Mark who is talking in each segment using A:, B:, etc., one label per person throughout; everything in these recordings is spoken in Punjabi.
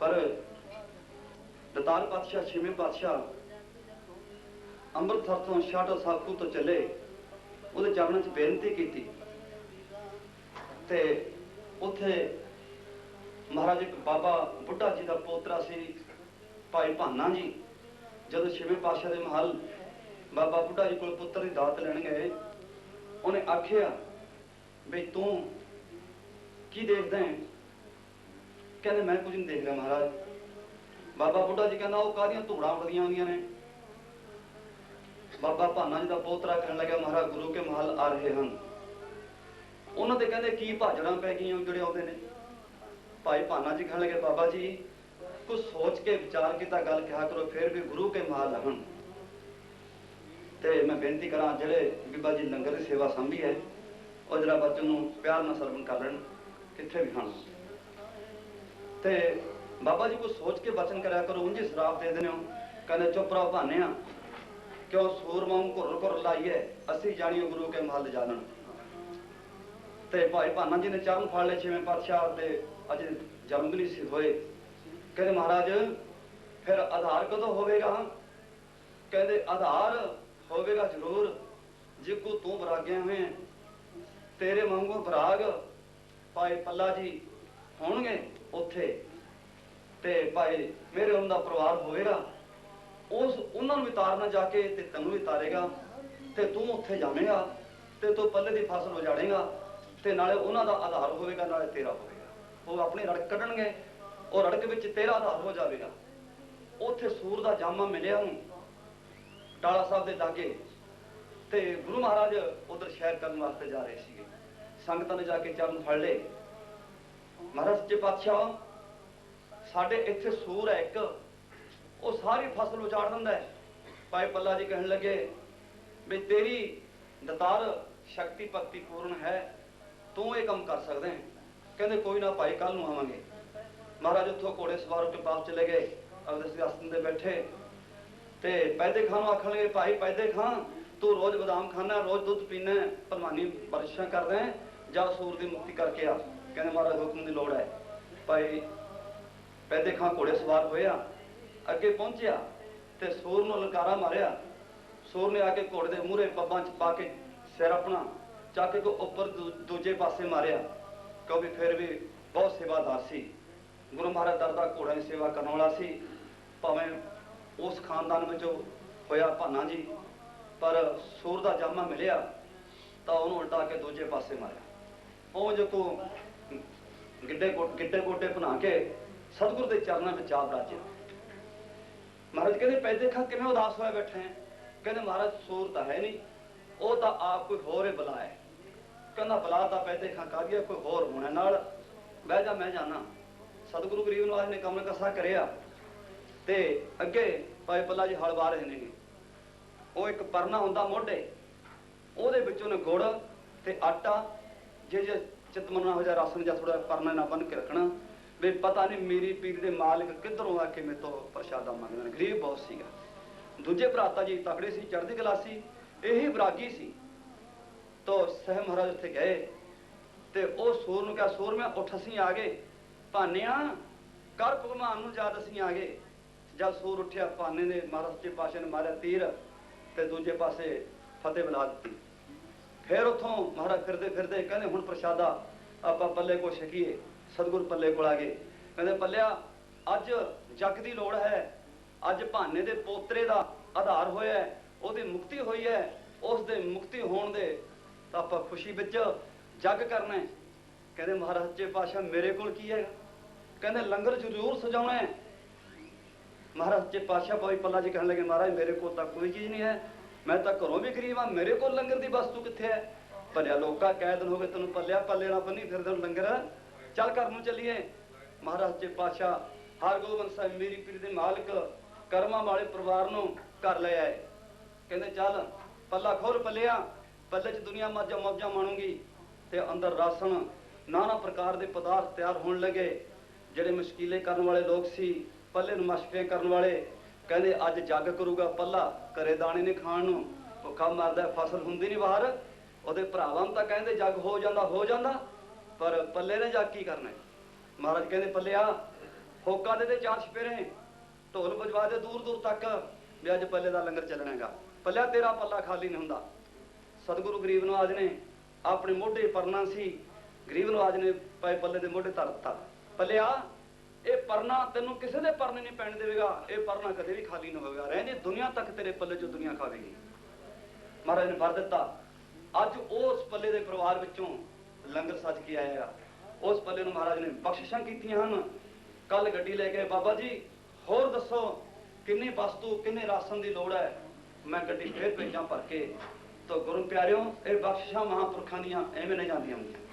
A: ਪਰ ਦਤਾਰ ਪਾਤਸ਼ਾਹ, ਛੇਵੇਂ ਪਾਤਸ਼ਾਹ ਅੰਮ੍ਰਿਤਸਰ ਤੋਂ ਸ਼ਾਟੋ ਸਾਕੂ ਤੋਂ ਚੱਲੇ, ਉਹਦੇ ਚਰਨਾਂ 'ਚ ਬੇਨਤੀ ਕੀਤੀ ਤੇ ਉੱਥੇ ਮਹਾਰਾਜ ਇੱਕ ਬਾਬਾ ਬੁੱਢਾ ਜੀ ਦਾ ਪੋਤਰਾ ਸੀ, ਭਾਈ ਭਾਨਾ ਜੀ, ਜਦੋਂ ਛੇਵੇਂ ਪਾਤਸ਼ਾਹ ਦੇ ਮਹਲ ਬਾਬਾ ਬੁੱਢਾ ਜੀ ਕੋਲ ਪੁੱਤਰ ਦੀ ਦਾਤ ਲੈਣ ਗਏ, ਉਹਨੇ ਆਖਿਆ ਵੀ ਤੂੰ ਕੀ ਦੇਖਦਾ ਹੈ? ਕਹਿੰਦੇ ਮੈਂ ਕੁਝ ਨਹੀਂ ਦੇਖ ਰਿਹਾ ਮਹਾਰਾਜ। ਬਾਬਾ ਬੁੱਢਾ ਜੀ ਕਹਿੰਦਾ ਉਹ ਕਾਹਦੀਆਂ ਧੂੜਾਂ ਉੱਡਦੀਆਂ ਆਉਂਦੀਆਂ ਨੇ? ਬਾਬਾ ਭਾਨਾ ਜੀ ਦਾ ਪੋਤਰਾ ਕਹਿਣ ਲੱਗਾ ਮਹਾਰਾਜ, ਗੁਰੂ ਕੇ ਮਹਲ ਆ ਰਹੇ ਹਨ। ਉਹਨਾਂ ਦੇ ਕਹਿੰਦੇ ਕੀ ਭਾਜੜਾਂ ਪੈ ਗਈਆਂ ਜਿਹੜੇ ਆਉਂਦੇ ਨੇ? ਭਾਈ ਭਾਨਾ ਜੀ ਕਹਿਣ ਲੱਗੇ, ਬਾਬਾ ਜੀ ਕੁਝ ਸੋਚ ਕੇ, ਵਿਚਾਰ ਕੀਤਾ ਗੱਲ ਕਿਹਾ ਕਰੋ, ਫਿਰ ਵੀ ਗੁਰੂ ਕੇ ਮਹਲ ਹਨ। ਤੇ ਮੈਂ ਬੇਨਤੀ ਕਰਾਂ, ਜਿਹੜੇ ਬੀਬਾ ਜੀ ਲੰਗਰ ਦੀ ਸੇਵਾ ਸੰਭੀ ਹੈ, ਉਹ ਜਰਾ ਬੱਚਨ ਨੂੰ ਪਿਆਰ ਨਾਲ ਸਰਵਣ ਕਰ ਲੈਣ, ਕਿੱਥੇ ਵੀ ਹਨ ਤੇ ਬਾਬਾ ਜੀ ਕੋ ਸੋਚ ਕੇ ਵਚਨ ਕਰਿਆ ਕਰੋ, ਉਂਝ ਸ਼ਰਾਪ ਦੇ ਦਿੰਦੇ ਹੋ। ਕਹਿੰਦੇ, ਚੁੱਪ ਰਹੋ ਭਾਨਿਆ ਕਿਉਂ ਸੂਰਮਾ ਨੂੰ ਘੁਰ ਘੁਰ ਲਾਈਏ? ਅਸੀਂ ਜਾਣੀਓ ਗੁਰੂ ਕੇ ਮਹਲ ਜਾਣਨ। ਤੇ ਭਾਈ ਭਾਨਾ ਜੀ ਨੇ ਚਰਨ ਫੜ ਲਏ ਛੇਵੇਂ ਪਾਤਸ਼ਾਹ ਤੇ ਅਜੇ ਜਨਮ ਨਹੀਂ ਸੀ ਹੋਏ। ਕਹਿੰਦੇ, ਮਹਾਰਾਜ, ਫਿਰ ਆਧਾਰ ਕਦੋਂ ਹੋਵੇਗਾ? ਕਹਿੰਦੇ, ਆਧਾਰ ਹੋਵੇਗਾ ਜ਼ਰੂਰ, ਜੇ ਜਿੱਕੂ ਤੂੰ ਬਰਾਗਿਆ ਹੋਏ। ਤੇਰੇ ਵਾਂਗੂ ਬਰਾਗ ਭਾਈ ਪੱਲਾ ਜੀ ਹੋਣਗੇ। ਉੱਥੇ ਤੇ ਭਾਈ ਮੇਰੇ ਉਹਨਾਂ ਦਾ ਪਰਿਵਾਰ ਹੋਵੇਗਾ ਉਸ ਉਹਨਾਂ ਨੂੰ ਵੀ ਤਾਰਨਾ ਜਾ ਕੇ ਤੇ ਤੈਨੂੰ ਵੀ ਤੇ ਤੂੰ ਉੱਥੇ ਜਾਵੇਂਗਾ ਤੇ ਤੂੰ ਪੱਲੇ ਦੀ ਫਸਲ ਉਜਾੜੇਗਾ ਤੇ ਨਾਲੇ ਉਹਨਾਂ ਦਾ ਆਧਾਰ ਹੋਵੇਗਾ, ਨਾਲੇ ਤੇਰਾ ਹੋਵੇਗਾ। ਉਹ ਆਪਣੀ ਰੜਕ ਕੱਢਣਗੇ, ਉਹ ਰੜਕ ਵਿੱਚ ਤੇਰਾ ਆਧਾਰ ਹੋ ਜਾਵੇਗਾ। ਉੱਥੇ ਸੂਰ ਦਾ ਜਾਮਾ ਮਿਲਿਆ ਉਹਨੂੰ ਟਾਲਾ ਸਾਹਿਬ ਦੇ ਲਾਗੇ। ਤੇ ਗੁਰੂ ਮਹਾਰਾਜ ਉਧਰ ਸ਼ਹਿਰ ਕਰਨ ਵਾਸਤੇ ਜਾ ਰਹੇ ਸੀਗੇ। ਸੰਗਤਾਂ ਨੇ ਜਾ ਕੇ ਚਰਨ ਫੜ ਲਏ। ਮਹਾਰਾਜ ਸੱਚੇ ਪਾਤਸ਼ਾਹ, ਸਾਡੇ ਇੱਥੇ ਸੂਰ ਹੈ ਇੱਕ, ਉਹ ਸਾਰੀ ਫਸਲ ਉਜਾੜ ਦਿੰਦਾ ਹੈ। ਭਾਈ ਪੱਲਾ ਜੀ ਕਹਿਣ ਲੱਗੇ ਵੀ ਤੇਰੀ ਦਤਾਰ ਸ਼ਕਤੀ ਭਗਤੀ ਪੂਰਨ ਹੈ, ਤੂੰ ਇਹ ਕੰਮ ਕਰ ਸਕਦਾ ਹੈ। ਕਹਿੰਦੇ ਕੋਈ ਨਾ ਭਾਈ ਕੱਲ ਨੂੰ ਆਵਾਂਗੇ। ਮਹਾਰਾਜ ਉੱਥੋਂ ਘੋੜੇ ਸਵਾਰ ਹੋ ਪਾਸ ਚਲੇ ਗਏ ਅਗਲੇ ਸਿੰਘਾਸਨ ਦੇ ਬੈਠੇ। ਤੇ ਪੈਦੇ ਖਾਨ ਨੂੰ ਆਖਣ ਲੱਗੇ, ਭਾਈ ਪੈਦੇ ਖਾਨ, ਤੂੰ ਰੋਜ਼ ਬਦਾਮ ਖਾਣਾ ਰੋਜ਼ ਦੁੱਧ ਪੀਣਾ ਭਲਵਾਨੀ ਵਰਸ਼ਾਂ ਕਰਦਾ ਜਾਂ ਸੂਰ ਦੀ ਮੁਕਤੀ ਕਰਕੇ ਆ। ਕਹਿੰਦੇ ਮਹਾਰਾਜ ਹੁਕਮ ਦੀ ਲੋੜ ਹੈ। ਭਾਈ ਪੈਦੇ ਖਾਂ ਘੋੜੇ ਸਵਾਰ ਹੋਇਆ, ਅੱਗੇ ਪਹੁੰਚਿਆ ਤੇ ਸੂਰ ਨੂੰ ਲੰਕਾਰਾ ਮਾਰਿਆ। ਸੂਰ ਨੇ ਆ ਕੇ ਘੋੜੇ ਦੇ ਮੂਹਰੇ ਪੱਬਾਂ 'ਚ ਪਾ ਕੇ ਸਿਰ ਆਪਣਾ ਚੱਕ ਕੇ ਉੱਪਰ ਦੂਜੇ ਪਾਸੇ ਮਾਰਿਆ। ਕਿਉਂਕਿ ਫਿਰ ਵੀ ਬਹੁਤ ਸੇਵਾਦਾਰ ਸੀ। ਗੁਰੂ ਮਹਾਰਾਜ ਦਰ ਦਾ ਘੋੜਾ ਦੀ ਸੇਵਾ ਕਰਨ ਵਾਲਾ ਸੀ। ਭਾਵੇਂ ਉਸ ਖਾਨਦਾਨ ਵਿੱਚੋਂ ਹੋਇਆ ਭਾਨਾ ਜੀ, ਪਰ ਸੂਰ ਦਾ ਜਾਮਾ ਮਿਲਿਆ ਤਾਂ ਉਹਨੂੰ ਉਲਟਾ ਕੇ ਦੂਜੇ ਪਾਸੇ ਮਾਰਿਆ। ਉਹ ਜੋ ਕੋ ਗਿੱਡੇ ਗੋ- ਗਿੱਡੇ ਗੋਡੇ ਬਣਾ ਕੇ ਸਤਿਗੁਰ ਦੇ ਚਰਨਾਂ ਵਿੱਚ ਆ ਬਰਾਜਿਆ ਮਹਾਰਾਜ ਕਹਿੰਦੇ, ਪੈਦੇ ਖਾ ਕਿਵੇਂ ਉਦਾਸ ਹੋਇਆ ਬੈਠੇ ਹੈ ਕਹਿੰਦੇ, ਮਹਾਰਾਜ, ਸੂਰ ਤਾਂ ਹੈ ਨਹੀਂ। ਉਹ ਤਾਂ ਆਪ ਕੋਈ ਹੋਰ ਹੀ ਬਲਾ ਕਹਿੰਦਾ, ਬਲਾ ਤਾਂ ਪੈਦੇ ਖਾ ਕਾਦੀਆ ਕੋਈ ਹੋਰ ਹੋਣਾ ਨਾਲ। ਬਹਿ ਜਾ, ਮੈਂ ਜਾਣਾ ਸਤਿਗੁਰੂ ਗਰੀਬ ਨਿਵਾਸ ਨੇ ਕਮਲ ਕਸਾ ਕਰਿਆ। ਤੇ ਅੱਗੇ ਭਾਈ ਪੱਲਾ ਜੀ ਹਲ ਵਾਹ ਰਹੇ ਨੇ। ਉਹ ਇੱਕ ਪਰਨਾ ਹੁੰਦਾ ਮੋਢੇ। ਉਹਦੇ ਵਿੱਚੋਂ ਨੇ ਗੁੜ ਤੇ ਆਟਾ, ਜੇ ਜੇ ਚਿਤਮਨਾ ਹੋ ਜਾ ਰਸਨ ਜਾਂ ਥੋੜਾ ਪਰਨਾ ਨਾ ਬੰਨ ਕੇ ਰੱਖਣਾ। ਵੀ ਪਤਾ ਨਹੀਂ ਮੇਰੀ ਪੀਰ ਦੇ ਮਾਲਕ ਕਿੱਧਰੋਂ ਆ ਕੇ ਮੇਰੇ ਤੋਂ ਪ੍ਰਸ਼ਾਦਾ ਮੰਗਦੇ ਨੇ ਗਰੀਬ ਬਹੁਤ ਸੀਗਾ। ਦੂਜੇ ਭਰਾਤਾ ਜੀ ਤਕੜੇ ਸੀ, ਚੜ੍ਹਦੀ ਕਲਾ ਸੀ, ਇਹੀ ਬਰਾਗੀ ਸੀ। ਤੋ ਸਹਿ ਮਹਾਰਾਜ ਉੱਥੇ ਗਏ ਤੇ ਉਹ ਸੂਰ ਨੂੰ ਕਿਹਾ, ਸੂਰ ਮੈਂ ਉੱਠ ਅਸੀਂ ਆ ਗਏ। ਭਾਨਿਆ, ਕਰ ਭਗਵਾਨ ਨੂੰ ਯਾਦ ਅਸੀਂ ਆ ਗਏ। ਜਦ ਸੂਰ ਉੱਠਿਆ, ਭਾਨੇ ਨੇ ਮਹਾਰਾਜ ਦੇ ਪਾਸ਼ੇ ਨੇ ਮਾਰਿਆ ਤੀਰ ਤੇ ਦੂਜੇ ਪਾਸੇ ਫਤਿਹ ਬੁਲਾ ਦਿੱਤੀ। ਫਿਰ ਉੱਥੋਂ ਮਹਾਰਾਜ ਫਿਰਦੇ ਫਿਰਦੇ ਕਹਿੰਦੇ ਹੁਣ ਪ੍ਰਸ਼ਾਦਾ ਆਪਾਂ ਪੱਲੇ ਕੋ ਛਕੀਏ, ਸਤਿਗੁਰ ਪੱਲੇ ਕੋਲ ਆ ਗਏ। ਕਹਿੰਦੇ ਪੱਲਿਆ, ਅੱਜ ਜੱਗ ਦੀ ਲੋੜ ਹੈ, ਅੱਜ ਭਾਨੇ ਦੇ ਪੋਤਰੇ ਦਾ ਆਧਾਰ ਹੋਇਆ ਉਹਦੀ ਮੁਕਤੀ ਹੋਈ ਹੈ, ਉਸ ਦੇ ਮੁਕਤੀ ਹੋਣ ਦੇ ਤਾਂ ਆਪਾਂ ਖੁਸ਼ੀ ਵਿੱਚ ਜੱਗ ਕਰਨਾ ਹੈ। ਕਹਿੰਦੇ ਮਹਾਰਾਜ ਜੀ ਪਾਸ਼ਾ ਮੇਰੇ ਕੋਲ ਕੀ ਹੈ ਕਹਿੰਦੇ ਲੰਗਰ ਜ਼ਰੂਰ ਸਜਾਉਣਾ ਹੈ। ਮਹਾਰਾਜ ਜੀ ਪਾਸ਼ਾ ਭਾਈ ਪੱਲਾ ਜੀ ਕਹਿਣ ਲੱਗੇ, ਮਹਾਰਾਜ ਮੇਰੇ ਕੋਲ ਤਾਂ ਕੋਈ ਚੀਜ਼ ਨਹੀਂ ਹੈ। ਮੈਂ ਤਾਂ ਘਰੋਂ ਵੀ ਗਰੀਬ ਆ ਮੇਰੇ ਕੋਲ ਲੰਗਰ ਦੀ ਵਸਤੂ ਕਿੱਥੇ ਹੈ? ਭਲਿਆ ਲੋਕਾਂ ਕਹਿ ਦਿਨ ਹੋ ਗਏ ਤੈਨੂੰ ਪੱਲਿਆ ਪੱਲੇ ਨਾਲ ਬੰਨੀ ਫਿਰਦੇ ਲੰਗਰ। ਚੱਲ ਘਰ ਨੂੰ ਚੱਲੀਏ। ਮਹਾਰਾਜ ਜੀ ਪਾਸ਼ਾ ਹਰਗੋਬਿੰਦ ਸਾਹਿਬ ਮੇਰੀ ਪੀਰ ਦੇ ਮਾਲਕ, ਕਰਮਾਂ ਵਾਲੇ ਪਰਿਵਾਰ ਨੂੰ ਘਰ ਲੈ ਆਏ। ਕਹਿੰਦੇ, ਚੱਲ ਪੱਲਾ ਖੋਲ ਪੱਲਿਆ, ਪੱਲੇ 'ਚ ਦੁਨੀਆ ਮੱਝਾਂ ਮੌਜਾਂ ਮਾਣੂਗੀ ਤੇ ਅੰਦਰ ਰਾਸਣ ਨਾਨਾ ਪ੍ਰਕਾਰ ਦੇ ਪਦਾਰਥ ਤਿਆਰ ਹੋਣ ਲੱਗੇ। ਜਿਹੜੇ ਮੁਸ਼ਕਿਲੇ ਕਰਨ ਵਾਲੇ ਲੋਕ ਸੀ, ਪੱਲੇ ਨੂੰ ਮਸ਼ਕੇ ਕਰਨ ਵਾਲੇ ਕਹਿੰਦੇ ਅੱਜ ਜੱਗ ਕਰੂਗਾ ਪੱਲਾ ਕਰੇ ਦਾਣੇ ਨੇ ਖਾਣ ਨੂੰ, ਭੁੱਖਾ ਮਰਦਾ, ਫਸਲ ਹੁੰਦੀ ਨਹੀਂ ਬਾਹਰ। ਉਹਦੇ ਭਰਾਵਾਂ ਨੂੰ ਤਾਂ ਕਹਿੰਦੇ ਜੱਗ ਹੋ ਜਾਂਦਾ ਹੋ ਜਾਂਦਾ, ਪਰ ਪੱਲੇ ਨੇ ਜੱਗ ਕੀ ਕਰਨਾ ਮਹਾਰਾਜ ਕਹਿੰਦੇ ਪੱਲਿਆ ਹੋਕਾ ਦੇ ਤੇ ਚਾਰ ਛਪੇਰੇ, ਢੋਲ ਵਜਵਾ ਦੇ ਦੂਰ ਦੂਰ ਤੱਕ, ਵੀ ਅੱਜ ਪੱਲੇ ਦਾ ਲੰਗਰ ਚੱਲਣਾ ਹੈਗਾ। ਪੱਲਿਆ ਤੇਰਾ ਪੱਲਾ ਖਾਲੀ ਨਹੀਂ ਹੁੰਦਾ। ਸਤਿਗੁਰੂ ਗਰੀਬ ਨਵਾਜ ਨੇ ਆਪਣੇ ਮੋਢੇ ਪਰਨਾ ਸੀ, ਗਰੀਬ ਨਵਾਜ ਨੇ ਪਏ ਪੱਲੇ ਦੇ ਮੋਢੇ ਧਰ ਦਿੱਤਾ। ਪੱਲਿਆ ਇਹ ਪਰਨਾ ਤੈਨੂੰ ਕਿਸੇ ਦੇ ਪਰਨੇ ਨਹੀਂ ਪੈਣ ਦੇਵੇਗਾ। ਇਹ ਪਰਨਾ ਕਦੇ ਵੀ ਖਾਲੀ ਨਾ ਹੋਵੇਗਾ। ਰਹਿੰਦੀ ਦੁਨੀਆ ਤੱਕ ਤੇਰੇ ਪੱਲੇ 'ਚੋਂ ਦੁਨੀਆ ਖਾਵੇਗੀ। ਮਹਾਰਾਜ ਨੇ ਵਰ ਦਿੱਤਾ। ਅੱਜ ਉਸ ਪੱਲੇ ਦੇ ਪਰਿਵਾਰ ਵਿੱਚੋਂ ਲੰਗਰ ਸੱਜ ਕੇ ਆਇਆ ਉਸ ਪੱਲੇ ਨੂੰ ਮਹਾਰਾਜ ਨੇ ਬਖਸ਼ਿਸ਼ਾਂ ਕੀਤੀਆਂ ਹਨ। ਕੱਲ ਗੱਡੀ ਲੈ ਕੇ ਬਾਬਾ ਜੀ, ਹੋਰ ਦੱਸੋ, ਕਿੰਨੀ ਵਸਤੂ, ਕਿੰਨੇ ਰਾਸ਼ਨ ਦੀ ਲੋੜ ਹੈ? ਮੈਂ ਗੱਡੀ ਫੇਰ ਭੇਜਾਂ ਭਰ ਕੇ। ਤੋ ਗੁਰੂ ਪਿਆਰਿਓ, ਇਹ ਬਖਸ਼ਿਸ਼ਾਂ ਮਹਾਂਪੁਰਖਾਂ ਦੀਆਂ ਐਵੇਂ ਨਹੀਂ ਜਾਂਦੀਆਂ ਹੁੰਦੀਆਂ।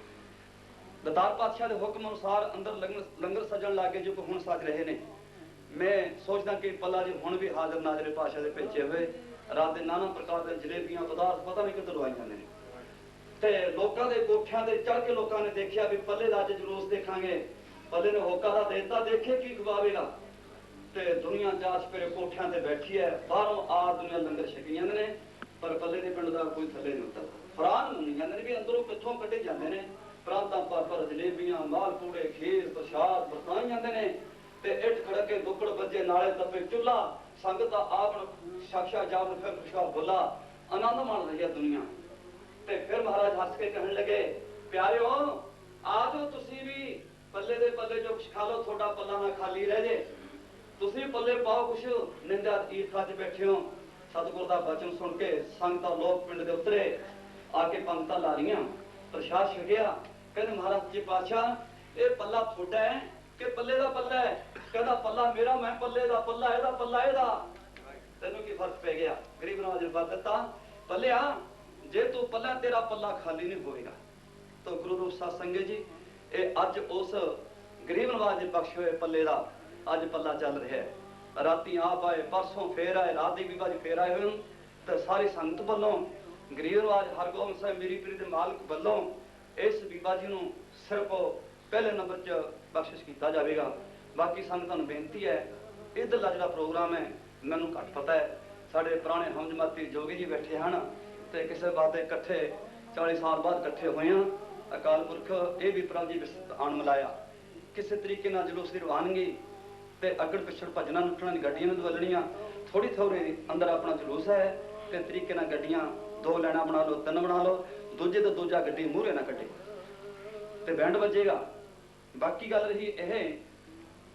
A: ਦਤਾਰ ਪਾਤਸ਼ਾਹ ਦੇ ਹੁਕਮ ਅਨੁਸਾਰ ਅੰਦਰ ਲੰਗਰ ਲੰਗਰ ਸਜਣ ਲੱਗੇ ਜੋ ਕਿ ਹੁਣ ਸਜ ਰਹੇ ਨੇ। ਮੈਂ ਸੋਚਦਾ ਕਿ ਪੱਲਾ ਜੀ ਹੁਣ ਵੀ ਹਾਜ਼ਰ ਨਾਜ਼ਰੇ ਪਾਸ਼ਾ ਦੇ ਭੇਜੇ ਹੋਏ। ਰਾਤ ਦੇ ਨਾਨਾ ਪ੍ਰਕਾਰ ਦੇ ਜਲੇਬੀਆਂ, ਪਦਾਰਥ ਪਤਾ ਨਹੀਂ ਕਿੱਧਰੋਂ ਆਈ ਜਾਂਦੇ ਨੇ। ਤੇ ਲੋਕਾਂ ਦੇ ਕੋਠਿਆਂ ਤੇ ਚੜ ਕੇ ਲੋਕਾਂ ਨੇ ਦੇਖਿਆ ਵੀ ਪੱਲੇ ਦਾ ਅੱਜ ਜਲੂਸ ਦੇਖਾਂਗੇ। ਪੱਲੇ ਨੇ ਹੋਕਾ ਦਾ ਦੇਤਾ, ਦੇਖੇ ਕੀ ਖਵਾਵੇਗਾ ਤੇ ਦੁਨੀਆ ਜਾਚ ਪਰੇ ਕੋਠਿਆਂ ਤੇ ਬੈਠੀ ਹੈ, ਬਾਹਰੋਂ ਆ ਦੁਨੀਆ ਲੰਗਰ ਛਕੀ ਜਾਂਦੇ ਨੇ। ਪਰ ਪੱਲੇ ਦੇ ਪਿੰਡ ਦਾ ਕੋਈ ਥੱਲੇ ਨਹੀਂ ਉਤਰਦਾ ਫਰਾਨ ਨਹੀਂ ਜਾਂਦੇ ਨੇ ਵੀ ਅੰਦਰੋਂ ਕਿੱਥੋਂ ਕੱਢੇ ਜਾਂਦੇ ਨੇ। ਪ੍ਰਾਂਤਾਂ ਪਰ ਪਰ ਜਲੇਬੀਆਂ, ਮਾਲ ਪੂੜੇ, ਖੀਰ, ਪ੍ਰਸ਼ਾਦ ਵਰਤਾਏ ਜਾਂਦੇ ਨੇ ਤੇ ਇੱਟ ਖੜਕੇ ਦੁੱਕੜ ਵੱਜੇ, ਨਾਲੇ ਤਪੇ ਚੁੱਲਾ ਸੰਗਤ ਦਾ ਆਪ ਸਾਖਸ਼ਾ ਜਾਮ ਫਿਰ ਖੁਸ਼ਾ ਬੋਲਾ। ਆਨੰਦ ਮਾਣ ਰਹੀ ਹੈ ਦੁਨੀਆ। ਤੇ ਫਿਰ ਮਹਾਰਾਜ ਹੱਸ ਕੇ ਕਹਿਣ ਲੱਗੇ, ਪਿਆਰਿਓ, ਆ ਤੁਸੀਂ ਵੀ ਪੱਲੇ ਦੇ ਪੱਲੇ ਜੋ ਕੁਛ ਖਾ ਲਓ, ਤੁਹਾਡਾ ਪੱਲਾ ਨਾ ਖਾਲੀ ਰਹਿ ਜੇ। ਤੁਸੀਂ ਪੱਲੇ ਪਾਓ ਕੁਛ, ਨਿੰਦਾ ਈਰਖਾ 'ਚ ਬੈਠੇ ਹੋ। ਸਤਿਗੁਰ ਦਾ ਬਚਨ ਸੁਣ ਕੇ ਸੰਗਤਾਂ ਲੋਕ ਪਿੰਡ ਦੇ ਉਤਰੇ। ਆ ਕੇ ਪੰਗਤਾਂ ਲਾ ਰਹੀਆਂ। ਪ੍ਰਸ਼ਾਦ ਛਕਿਆ। ਕਹਿੰਦੇ ਮਹਾਰਾਜ ਜੀ ਪਾਤਸ਼ਾਹ, ਇਹ ਪੱਲਾ ਤੁਹਾਡਾ ਹੈ ਕਿ ਪੱਲੇ ਦਾ ਪੱਲਾ ਹੈ? ਕਹਿੰਦਾ ਪੱਲਾ ਮੇਰਾ, ਮੈਂ ਪੱਲੇ ਦਾ ਪੱਲਾ, ਇਹਦਾ ਪੱਲਾ ਇਹਦਾ। ਤੈਨੂੰ ਕੀ ਫ਼ਰਕ ਪੈ ਗਿਆ? ਗਰੀਬ ਨਵਾਜ ਨੇ ਬਾਤ ਦਿੱਤਾ। ਪੱਲਿਆ, ਜੇ ਤੂੰ ਪੱਲਾ, ਤੇਰਾ ਪੱਲਾ ਖਾਲੀ ਨਹੀਂ ਹੋਵੇਗਾ ਤਾਂ ਗੁਰੂ ਰੂਪ ਸਤਸੰਗੇ ਜੀ, ਇਹ ਅੱਜ ਉਸ ਗਰੀਬ ਨਵਾਜ ਦੇ ਬਖਸ਼ ਹੋਏ ਪੱਲੇ ਦਾ ਅੱਜ ਪੱਲਾ ਚੱਲ ਰਿਹਾ ਹੈ। ਰਾਤੀ ਆਪ ਆਏ, ਪਰਸੋਂ ਫੇਰ ਆਏ, ਰਾਤ ਦੀ ਵੀ ਬਾਜ ਫੇਰ ਆਏ ਹੋਏ ਹਨ ਤੇ ਸਾਰੀ ਸੰਗਤ ਵੱਲੋਂ, ਗਰੀਬ ਨਵਾਜ ਹਰਗੋਬਿੰਦ ਸਾਹਿਬ, ਮੇਰੀ ਪ੍ਰੀਤ ਦੇ ਮਾਲਕ ਵੱਲੋਂ ਇਸ ਬੀਬਾ ਜੀ ਨੂੰ ਸਿਰਫ ਪਹਿਲੇ ਨੰਬਰ 'ਚ ਬਖਸ਼ਿਸ਼ ਕੀਤਾ ਜਾਵੇਗਾ। ਬਾਕੀ ਸੰਗਤਾਂ ਨੂੰ ਬੇਨਤੀ ਹੈ, ਇਧਰਲਾ ਜਿਹੜਾ ਪ੍ਰੋਗਰਾਮ ਹੈ, ਮੈਨੂੰ ਘੱਟ ਪਤਾ ਹੈ। ਸਾਡੇ ਪੁਰਾਣੇ ਹਮਜਮਾਤੀ ਜੋਗੀ ਜੀ ਬੈਠੇ ਹਨ ਤੇ ਕਿਸੇ ਬਾਤ ਇਕੱਠੇ 40 ਸਾਲ ਬਾਅਦ ਇਕੱਠੇ ਹੋਏ ਹਾਂ। ਅਕਾਲ ਪੁਰਖ ਇਹ ਵੀ ਪ੍ਰਭ ਜੀ ਆਣ ਮਿਲਾਇਆ। ਕਿਸੇ ਤਰੀਕੇ ਨਾਲ ਜਲੂਸ ਦੀ ਰਵਾਨਗੀ ਤੇ ਅੱਗੜ ਪਿੱਛੜ ਭਜਣਾ ਨੁੱਟਣਾ ਦੀ ਗੱਡੀਆਂ ਨੂੰ ਦਵਲਣੀਆਂ ਥੋੜੀ ਥੋੜੀ ਅੰਦਰ ਆਪਣਾ ਜਲੂਸ ਹੈ ਤੇ ਤਰੀਕੇ ਨਾਲ ਗੱਡੀਆਂ ਦੋ ਲੈਣਾ ਬਣਾ ਲਓ, ਤਿੰਨ ਬਣਾ ਲਓ। ਦੂਜੇ ਤੋਂ ਦੂਜਾ ਗੱਡੀ ਮੂਹਰੇ ਨਾ ਕੱਢੇ ਤੇ ਬੈਂਡ ਵੱਜੇਗਾ। ਬਾਕੀ ਗੱਲ ਰਹੀ ਇਹ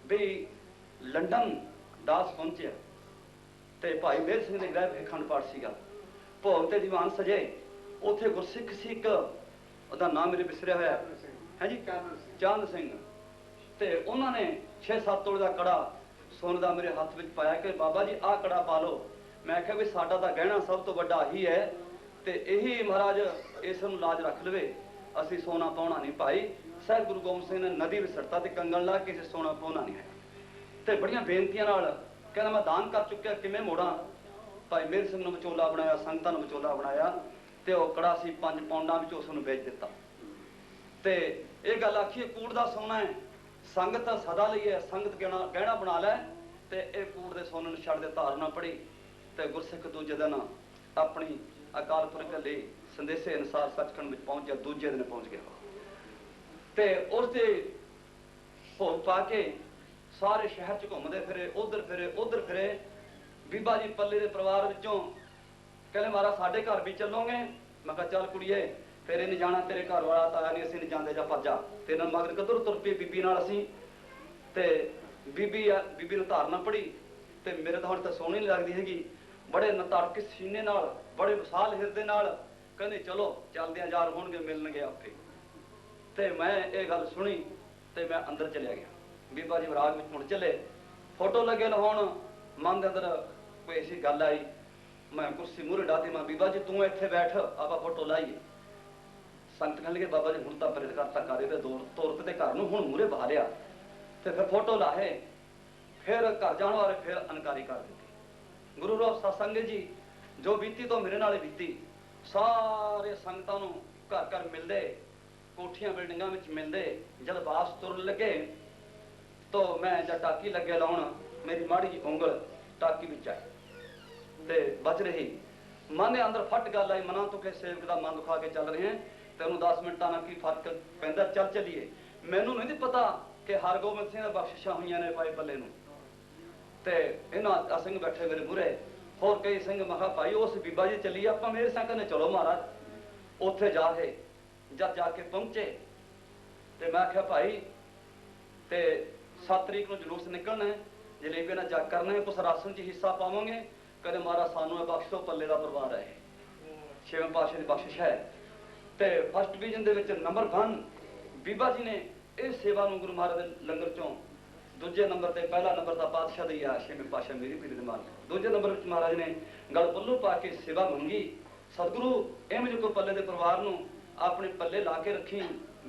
A: ਵੀ ਲੰਡਨ ਦਾਸ ਪਹੁੰਚਿਆ ਤੇ ਭਾਈ ਮੇਰ ਸਿੰਘ ਦੇ ਗ੍ਰਹਿ ਅਖੰਡ ਪਾਠ ਸੀਗਾ। ਭੋਗ ਤੇ ਦੀਵਾਨ ਸਜੇ ਉੱਥੇ ਗੁਰਸਿੱਖ ਸੀ ਇੱਕ ਉਹਦਾ ਨਾਮ ਮੇਰੇ ਵਿਸਰਿਆ ਹੋਇਆ। ਹੈ ਜੀ? ਚੰਦ ਸਿੰਘ। ਤੇ ਉਹਨਾਂ ਨੇ 6-7 ਤੋਲੇ ਦਾ ਕੜਾ ਸੋਨੇ ਦਾ ਮੇਰੇ ਹੱਥ ਵਿੱਚ ਪਾਇਆ ਕਿ ਬਾਬਾ ਜੀ ਆਹ ਕੜਾ ਪਾ ਲਓ। ਮੈਂ ਕਿਹਾ ਵੀ ਸਾਡਾ ਤਾਂ ਗਹਿਣਾ ਸਭ ਤੋਂ ਵੱਡਾ ਹੀ ਹੈ। ਤੇ ਇਹੀ ਮਹਾਰਾਜ ਇਸ ਨੂੰ ਲਾਜ ਰੱਖ ਲਵੇ। ਅਸੀਂ ਸੋਨਾ ਪਾਉਣਾ ਨਹੀਂ ਭਾਈ। ਸਹਿਬ ਗੁਰੂ ਗੋਬਿੰਦ ਸਿੰਘ ਨੇ ਨਦੀ ਵਿੱਚ ਸੜਤਾ ਤੇ ਕੰਗਣ ਲਾ ਕੇ ਸੋਨਾ ਪਾਉਣਾ ਨਹੀਂ ਹੈ। ਤੇ ਬੜੀਆਂ ਬੇਨਤੀਆਂ ਨਾਲ ਕਹਿੰਦਾ ਮੈਂ ਦਾਨ ਕਰ ਚੁੱਕਿਆ, ਕਿਵੇਂ ਮੋੜਾਂ? ਭਾਈ ਮੇਰ ਸਿੰਘ ਨੂੰ ਵਿਚੋਲਾ ਬਣਾਇਆ, ਸੰਗਤਾਂ ਨੂੰ ਵਿਚੋਲਾ ਬਣਾਇਆ ਤੇ ਉਹ ਕੜਾ ਸੀ 5 ਪੌਂਡਾਂ ਵਿੱਚ ਉਸ ਨੂੰ ਵੇਚ ਦਿੱਤਾ। ਤੇ ਇਹ ਗੱਲ ਆਖੀਏ, ਕੂੜ ਦਾ ਸੋਨਾ ਹੈ। ਸੰਗਤ ਸਦਾ ਲਈ ਹੈ, ਸੰਗਤ ਗਹਿਣਾ ਗਹਿਣਾ ਬਣਾ ਲੈ ਤੇ ਇਹ ਕੂੜ ਦੇ ਸੋਨੇ ਨੂੰ ਛੱਡ ਦੇ ਧਾਰ ਨਾ ਪੜੀ ਤੇ ਗੁਰਸਿੱਖ ਦੂਜੇ ਦਿਨ ਆਪਣੀ ਅਕਾਲ ਪੁਰਖ ਲਈ ਸੰਦੇਸ਼ੇ ਅਨੁਸਾਰ ਸੱਚਖੰਡ ਵਿੱਚ ਪਹੁੰਚਿਆ ਦੂਜੇ ਦਿਨ ਪਹੁੰਚ ਗਿਆ ਤੇ ਉਸ ਦੇ ਭੋਗ ਪਾ ਕੇ ਸਾਰੇ ਸ਼ਹਿਰ ਚ ਘੁੰਮਦੇ ਫਿਰੇ, ਉਧਰ ਫਿਰੇ ਉਧਰ ਫਿਰੇ। ਬੀਬਾ ਜੀ ਪੱਲੇ ਦੇ ਪਰਿਵਾਰ ਵਿੱਚੋਂ ਕਹਿੰਦੇ ਮਾਰਾ ਸਾਡੇ ਘਰ ਵੀ ਚੱਲੋਗੇ। ਮੈਂ ਕਿਹਾ, ਚੱਲ ਕੁੜੀਏ, ਫਿਰ ਇਹਨੇ ਜਾਣਾ, ਤੇਰੇ ਘਰ ਵਾਲਾ ਤਾਂ ਨਹੀਂ ਅਸੀਂ ਨਹੀਂ ਜਾਂਦੇ, ਜਾ ਭੱਜਾ ਤੇ ਨਾਲ ਮਗਰ ਕਦਰ ਤੁਰ ਪਈ ਬੀਬੀ ਨਾਲ ਅਸੀਂ। ਤੇ ਬੀਬੀ ਬੀਬੀ ਨੂੰ ਧਾਰਨਾ ਪੜੀ। ਤੇ ਮੇਰੇ ਤਾਂ ਹੁਣ ਤਾਂ ਸੋਹਣੀ ਨਹੀਂ ਲੱਗਦੀ ਹੈਗੀ। ਬੜੇ ਨਤੜਕ ਸੀਨੇ ਨਾਲ ਬੜੇ ਵਿਸ਼ਾਲ ਹਿਰਦੇ ਨਾਲ ਕਹਿੰਦੇ, ਚਲੋ ਚੱਲਦੇ ਯਾਰ ਹੋਣਗੇ, ਮਿਲਣਗੇ ਆਪੇ। ਤੇ ਮੈਂ ਇਹ ਗੱਲ ਸੁਣੀ ਤੇ ਮੈਂ ਅੰਦਰ ਚਲਿਆ ਗਿਆ। ਬੀਬਾ ਜੀ ਵਿਰਾਗ ਵਿੱਚ ਮੁੜ ਚੱਲੇ। ਫੋਟੋ ਲੱਗੇ ਲਾਉਣ ਮਨ ਦੇ ਅੰਦਰ ਕੋਈ ਐਸੀ ਗੱਲ ਆਈ, ਮੈਂ ਕੁਰਸੀ ਮੂਹਰੇ ਡਾਤੀ ਮੈਂ ਬੀਬਾ ਜੀ, ਤੂੰ ਇੱਥੇ ਬੈਠ, ਆਪਾਂ ਫੋਟੋ ਲਾਈਏ। ਸੰਤ ਕਹਿਣ ਲੱਗੇ ਬਾਬਾ ਜੀ, ਹੁਣ ਤਾਂ ਪ੍ਰੇਰਿਤ ਕਰਤਾ ਕਰੇ ਤੇ ਦੌਰ ਤੌਰ ਤੇ ਘਰ ਨੂੰ ਹੁਣ ਮੂਹਰੇ ਬਾਹ ਲਿਆ ਤੇ ਫਿਰ ਫੋਟੋ ਲਾਹੇ, ਫਿਰ ਘਰ ਜਾਣ ਵਾਲੇ ਫਿਰ ਅਨਕਾਰੀ ਕਰ ਦਿੱਤੀ। ਗੁਰੂ ਰੋਬ ਸਤਸੰਗ ਜੀ ਜੋ ਬੀਤੀ ਤੋਂ ਮੇਰੇ ਨਾਲ ਬੀਤੀ। ਸਾਰੇ ਸੰਗਤਾਂ ਨੂੰ ਘਰ ਘਰ ਮਿਲਦੇ, ਕੋਠੀਆਂ ਬਿਲਡਿੰਗਾਂ ਵਿੱਚ ਮਿਲਦੇ, ਜਦ ਵਾਪਸ ਤੁਰਨ ਲੱਗੇ, ਤਾਂ ਮੈਂ ਜਦ ਟਾਕੀ ਲੱਗੇ ਲਾਉਣ, ਮੇਰੀ ਮਾੜੀ ਜਿਹੀ ਉਂਗਲ ਟਾਕੀ ਵਿੱਚ ਆਈ। ਤੇ ਬਚ ਰਹੀ। ਮਨ ਦੇ ਅੰਦਰ ਫਟ ਗੱਲ ਆਈ, ਮਨਾਂ ਤੋਂ ਕਿ ਸੇਵਕ ਦਾ ਮਨ ਦੁਖਾ ਕੇ ਚੱਲ ਰਹੇ ਹਾਂ, ਤੇ ਉਹਨੂੰ 10 ਮਿੰਟਾਂ ਨਾਲ ਕੀ ਫ਼ਰਕ ਪੈਂਦਾ, ਚੱਲ ਚੱਲੀਏ। ਮੈਨੂੰ ਨਹੀਂ ਸੀ ਪਤਾ ਕਿ ਹਰਗੋਬਿੰਦ ਸਿੰਘ ਦਾ ਬਖਸ਼ਿਸ਼ਾਂ ਹੋਈਆਂ ਨੇ ਭਾਈ ਪੱਲੇ ਨੂੰ। ਤੇ ਇਹਨਾਂ ਆ ਬੈਠੇ ਮੇਰੇ ਮੂਹਰੇ ਹੋਰ ਕਈ ਸਿੰਘ ਮਹਾ ਭਾਈ, ਉਸ ਬੀਬਾ ਜੀ ਚੱਲੀ, ਆਪਾਂ ਮੇਰੇ ਸੰਗ ਨੇ ਚਲੋ ਮਹਾਰਾਜ। ਉੱਥੇ ਜਾ ਕੇ, ਜਦ ਜਾ ਕੇ ਪਹੁੰਚੇ, ਤੇ ਮੈਂ ਆਖਿਆ, ਭਾਈ, ਤੇ 7 ਤਰੀਕ ਨੂੰ ਜਲੂਸ ਨਿਕਲਣਾ ਹੈ। ਜਲੇਬੀ ਨਾਲ ਜੱਗ ਕਰਨਾ ਹੈ, ਕੁਛ ਰਾਸ਼ਨ 'ਚ ਹਿੱਸਾ ਪਾਵਾਂਗੇ। ਕਦੇ ਮਹਾਰਾਜ, ਸਾਨੂੰ ਇਹ ਬਖਸ਼ੋ, ਪੱਲੇ ਦਾ ਪਰਿਵਾਰ ਹੈ ਛੇਵੇਂ ਪਾਸ਼ੇ ਦੀ ਬਖਸ਼ਿਸ਼ ਹੈ। ਤੇ ਫਸਟ ਡਿਵੀਜ਼ਨ ਦੇ ਵਿੱਚ ਨੰਬਰ 1 ਬੀਬਾ ਜੀ ਨੇ ਇਹ ਸੇਵਾ ਨੂੰ ਗੁਰੂ ਮਹਾਰਾਜ ਦੇ ਲੰਗਰ ਚੋਂ ਦੂਜੇ ਨੰਬਰ ਤੇ ਪਹਿਲਾ ਨੰਬਰ ਤਾਂ ਪਾਤਸ਼ਾਹ ਦੀ ਆਸ਼ੇ ਮੇ ਛੇਵੇਂ ਪਾਸ਼ਾ ਮੇਰੀ ਪੀਰ ਦੇ ਮਾਲਕ ਦੂਜੇ ਨੰਬਰ ਵਿੱਚ ਮਹਾਰਾਜ ਨੇ ਗਲ ਪੱਲੂ ਪਾ ਕੇ ਸੇਵਾ ਮੰਗੀ। ਸਤਿਗੁਰੂ ਐਵੇਂ ਕੋ ਪੱਲੇ ਦੇ ਪਰਿਵਾਰ ਨੂੰ ਆਪਣੇ ਪੱਲੇ ਲਾ ਕੇ ਰੱਖੀ।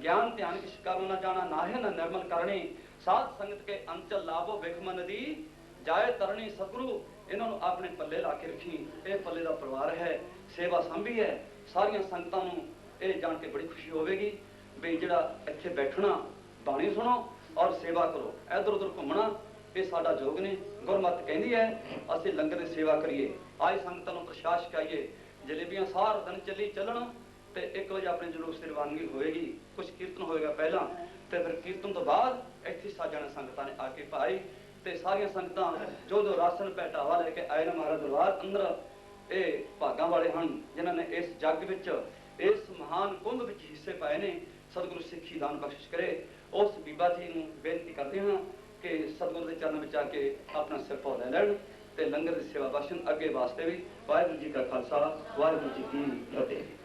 A: ਗਿਆਨ, ਧਿਆਨ ਕਿਛ ਕਰਨ ਨਾ ਜਾਣਾ ਨਾਹਿ ਨਾ ਨਿਰਮਲ ਕਰਨੀ। ਸਾਧ ਸੰਗਤ ਕੇ ਅੰਚਲ ਲਾਭੋ ਵਿਖਮਨ ਦੀ। ਜਾਏ ਤਰਣੀ ਸਤਿਗੁਰੂ, ਇਹਨਾਂ ਨੂੰ ਆਪਣੇ ਪੱਲੇ ਲਾ ਕੇ ਰੱਖੀ। ਇਹ ਪੱਲੇ ਦਾ ਪਰਿਵਾਰ ਹੈ, ਸੇਵਾ ਸੰਭੀ ਹੈ। ਸਾਰੀਆਂ ਸੰਗਤਾਂ ਨੂੰ ਇਹ ਜਾਣ ਕੇ ਬੜੀ ਖੁਸ਼ੀ ਹੋਵੇਗੀ ਵੀ ਜਿਹੜਾ ਇੱਥੇ ਬੈਠਣਾ, ਬਾਣੀ ਸੁਣੋ ਔਰ ਸੇਵਾ ਕਰੋ। ਇਧਰ ਉਧਰ ਘੁੰਮਣਾ, ਇਹ ਸਾਡਾ ਯੋਗ ਨੇ। ਗੁਰਮਤ ਕਹਿੰਦੀ ਹੈ, ਅਸੀਂ ਲੰਗਰ ਦੀ ਸੇਵਾ ਕਰੀਏ। ਆਏ ਸੰਗਤਾਂ ਨੂੰ ਪ੍ਰਸ਼ਾਸ ਕਰਾਈਏ ਜਲੇਬੀਆਂ ਸਾਰ ਦਿਨ ਚੱਲੀ ਚੱਲਣ ਤੇ 1 ਵਜੇ ਆਪਣੇ ਜਲੂਸ ਦੀ ਰਵਾਨਗੀ ਹੋਏਗੀ। ਕੁਝ ਕੀਰਤਨ ਹੋਏਗਾ ਪਹਿਲਾਂ ਤੇ ਫਿਰ ਕੀਰਤਨ ਤੋਂ ਬਾਅਦ ਇੱਥੇ ਸਾਜਣ ਸੰਗਤਾਂ ਨੇ ਆ ਕੇ ਪਾਈ ਤੇ ਸਾਰੀਆਂ ਸੰਗਤਾਂ ਜੋ ਜੋ ਰਾਸ਼ਨ ਪਹਿਟਾਵਾ ਲੈ ਕੇ ਆਏ ਨੇ ਮਹਾਰਾਜ ਦਰਬਾਰ, ਅੰਦਰ ਇਹ ਭਾਗਾਂ ਵਾਲੇ ਹਨ, ਜਿਨ੍ਹਾਂ ਨੇ ਇਸ ਜੱਗ ਵਿੱਚ, ਇਸ ਮਹਾਨ ਕੁੰਭ ਵਿੱਚ ਹਿੱਸੇ ਪਾਏ ਨੇ। ਸਤਿਗੁਰੂ ਸਿੱਖੀ ਦਾਨ ਬਖਸ਼ਿਸ਼ ਕਰੇ। ਉਸ ਬੀਬਾ ਜੀ ਨੂੰ ਬੇਨਤੀ ਕਰਦੇ ਹਾਂ ਕਿ ਸਤਿਗੁਰ ਦੇ ਚਰਨ ਵਿੱਚ ਆ ਕੇ ਆਪਣਾ ਸਿਰ ਪੋ ਲੈਣ ਤੇ ਲੰਗਰ ਦੀ ਸੇਵਾ ਬਖਸ਼ਣ ਅੱਗੇ ਵਾਸਤੇ ਵੀ ਵਾਹਿਗੁਰੂ ਜੀ ਕਾ ਖਾਲਸਾ, ਵਾਹਿਗੁਰੂ ਜੀ ਕੀ ਫਤਿਹ।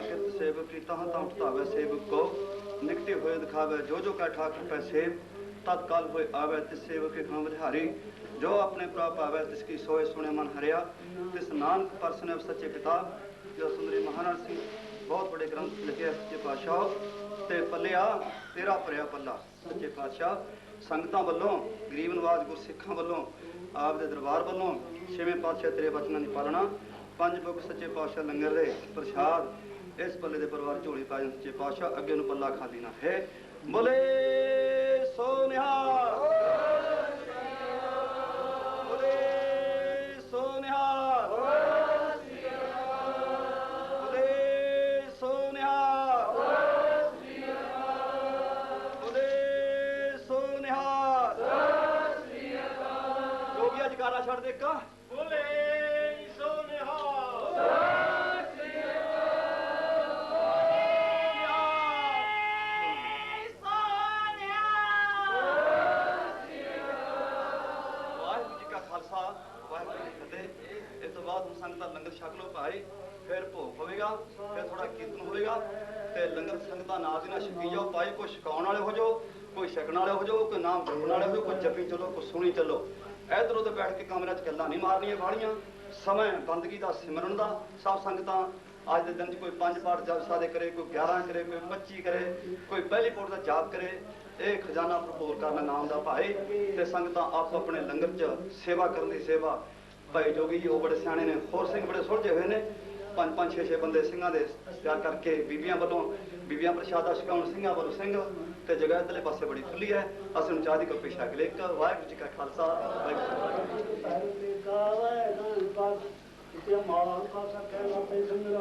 B: ਜੈ
A: ਜੈਕਾਰ ਕਿਰਤ ਸੇਵਕ ਕੀ ਤਹਾਂ ਤਹਾਂ ਉਠਾਵੇ ਸੇਵਕ ਕੋ। ਨਿਕਟੇ ਹੋਏ ਦਿਖਾਵੇ, ਜੋ ਜੋ ਕੈ ਠਾਕੁਰ ਪੈ ਸੇਵ ਤਤਕਾਲ ਹੋਏ ਆਵੇ ਤਿਸ ਸੇਵਕ ਕੇ ਖਾਂ ਬਲਿਹਾਰੀ ਜੋ ਆਪਣੇ ਪ੍ਰਾਪ ਆਵੇ ਤਿਸ ਕੀ ਸੋਏ ਸੁਣੇ ਮਨ ਹਰਿਆ। ਤਿਸ ਨਾਨਕ ਪਰਸਨੇ ਸੱਚੇ ਪਿਤਾ, ਜੋ ਸੁੰਦਰੀ ਮਹਾਰਾਜ ਸਿੰਘ ਬਹੁਤ ਬੜੇ ਗ੍ਰੰਥ ਲਿਖੇ ਸੱਚੇ ਪਾਤਸ਼ਾਹ। ਤੇ ਪੱਲਿਆ, ਤੇਰਾ ਭਰਿਆ ਪੱਲਾ, ਸੱਚੇ ਪਾਤਸ਼ਾਹ। ਸੰਗਤਾਂ ਵੱਲੋਂ, ਗਰੀਬ ਨਵਾਜ ਗੁਰਸਿੱਖਾਂ ਵੱਲੋਂ, ਆਪ ਦੇ ਦਰਬਾਰ ਵੱਲੋਂ, ਛੇਵੇਂ ਪਾਤਸ਼ਾਹ ਤੇਰੇ ਬਚਨਾਂ ਦੀ ਪਾਲਣਾ। ਪੰਜ ਬੁੱਕ ਸੱਚੇ ਪਾਤਸ਼ਾਹ ਲੰਗਰ ਦੇ ਪ੍ਰਸ਼ਾਦ ਇਸ ਪੱਲੇ ਦੇ ਪਰਿਵਾਰ ਝੋਲੀ ਪਾ ਜਾਣ ਸੱਚੇ ਪਾਤਸ਼ਾਹ ਅੱਗੇ ਨੂੰ ਪੱਲਾ ਖਾਲੀ ਨਾ ਹੈ। ਬੋਲੇ ਸੋ ਨਾਮ ਜਪਣ ਵਾਲੇ ਹੋ ਕੋਈ ਜਪੀ ਚਲੋ, ਕੋਈ ਸੁਣੀ ਚੱਲੋ। ਇਧਰ ਉਧਰ ਬੈਠ ਕੇ ਕਮਰਿਆਂ 'ਚ ਗੱਲਾਂ ਨਹੀਂ ਮਾਰਨੀਆਂ ਵਾਲੀਆਂ ਸਮੇਂ ਬੰਦਗੀ ਦਾ, ਸਿਮਰਨ ਦਾ, ਸਭ ਸੰਗਤਾਂ ਅੱਜ ਦੇ ਦਿਨ 'ਚ ਕੋਈ ਪੰਜ ਪਾਠ ਜਪਸਾ ਦੇ ਕਰੇ, ਕੋਈ 11 ਕਰੇ, ਕੋਈ 25 ਕਰੇ, ਕੋਈ ਪਹਿਲੀ ਪੌੜ ਦਾ ਜਾਪ ਕਰੇ। ਇਹ ਖਜ਼ਾਨਾ ਭਰਪੂਰ ਕਰਨ ਨਾਮ ਦਾ ਭਾਈ ਤੇ ਸੰਗਤਾਂ ਆਪ ਆਪਣੇ ਲੰਗਰ 'ਚ ਸੇਵਾ ਕਰਨ ਦੀ ਸੇਵਾ। ਭਾਈ ਜੋਗੀ ਜੀ, ਉਹ ਬੜੇ ਸਿਆਣੇ ਨੇ, ਹੋਰ ਸਿੰਘ ਬੜੇ ਸੁਲਝੇ ਹੋਏ ਨੇ। ਪੰਜ ਪੰਜ, ਛੇ ਛੇ ਬੰਦੇ ਸਿੰਘਾਂ ਦੇ ਤਿਆਰ ਕਰਕੇ ਬੀਬੀਆਂ ਵੱਲੋਂ, ਬੀਬੀਆਂ ਪ੍ਰਸ਼ਾਦਾ ਛਕਾਉਣ, ਸਿੰਘਾਂ ਵੱਲੋਂ ਸਿੰਘ ਤੇ ਜਗ੍ਹਾ ਇਧਰਲੇ ਪਾਸੇ ਬੜੀ ਖੁੱਲੀ ਹੈ। ਅਸੀਂ ਨੂੰ ਚਾਹ ਦੀ ਕੱਪੀ ਛਕ ਲੈ ਇੱਕ ਵਾਹਿਗੁਰੂ ਜੀ ਕਾ ਖਾਲਸਾ। ਵਾਹਿਗੁਰੂ ਜੀ ਕੀ ਫਤਿਹ।